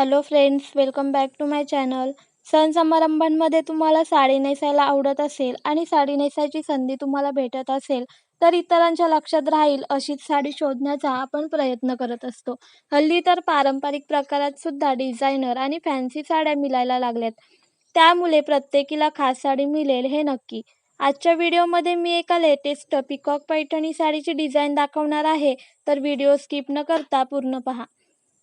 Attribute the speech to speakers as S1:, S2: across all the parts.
S1: Hello friends welcome back to my channel सण समारंभांमध्ये तुम्हाला साडी नेसायला आवडत असेल आणि साडी नेसायची संधी तुम्हाला भेटत असेल तर इतरांच्या लक्षात राहील अशीच साडी शोधण्याचा आपण प्रयत्न करत असतो. हल्ली तर पारंपरिक प्रकारात सुद्धा डिझायनर आणि फॅन्सी साड्या मिळायला लागल्यात. त्यामुळे प्रत्येकीला खास साडी मिळेल हे नक्की. आजच्या व्हिडिओमध्ये मी एका लेटेस्ट पिकॉक पैठणी साडीची डिझाईन दाखवणार आहे तर व्हिडिओ स्किप न करता पूर्ण पहा.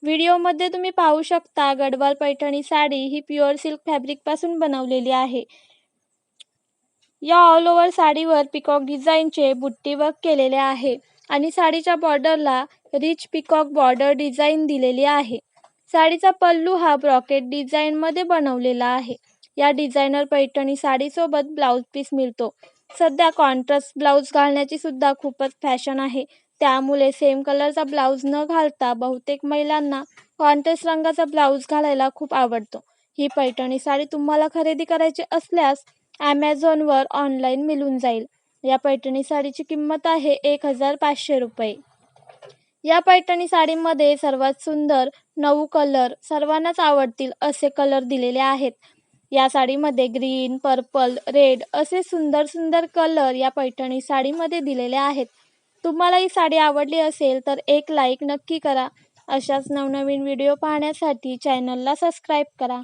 S1: व्हिडिओमध्ये तुम्ही पाहू शकता गडवाल पैठणी साडी ही प्युअर सिल्क फॅब्रिकपासून बनवलेली आहे. या ऑल ओव्हर साडीवर पिकॉक डिझाईनचे बुट्टी वर्क केलेले आहे आणि साडीच्या बॉर्डरला रिच पिकॉक बॉर्डर डिझाईन दिलेली आहे. साडीचा पल्लू हा ब्रॉकेट डिझाईनमध्ये बनवलेला आहे. या डिझायनर पैठणी साडीसोबत ब्लाऊज पीस मिळतो. सध्या कॉन्ट्रास्ट ब्लाऊज घालण्याची सुद्धा खूपच फॅशन आहे. त्यामुळे सेम कलरचा ब्लाऊज न घालता बहुतेक महिलांना कॉन्ट्रास्ट रंगाचा ब्लाऊज घालायला खूप आवडतो. ही पैठणी साडी तुम्हाला खरेदी करायची असल्यास ॲमेझॉनवर ऑनलाईन मिळून जाईल. या पैठणी साडीची किंमत आहे एक हजार पाचशे रुपये. या पैठणी साडीमध्ये सर्वात सुंदर नऊ कलर सर्वांनाच आवडतील असे कलर दिलेले आहेत. या साडीमध्ये ग्रीन पर्पल रेड असे सुंदर सुंदर कलर या पैठणी साडीमध्ये दिलेले आहेत. तुम्हाला ही साडी आवडली असेल तर एक लाईक नक्की करा. अशाच नवनवीन व्हिडिओ पाहण्यासाठी चॅनलला सबस्क्राईब करा.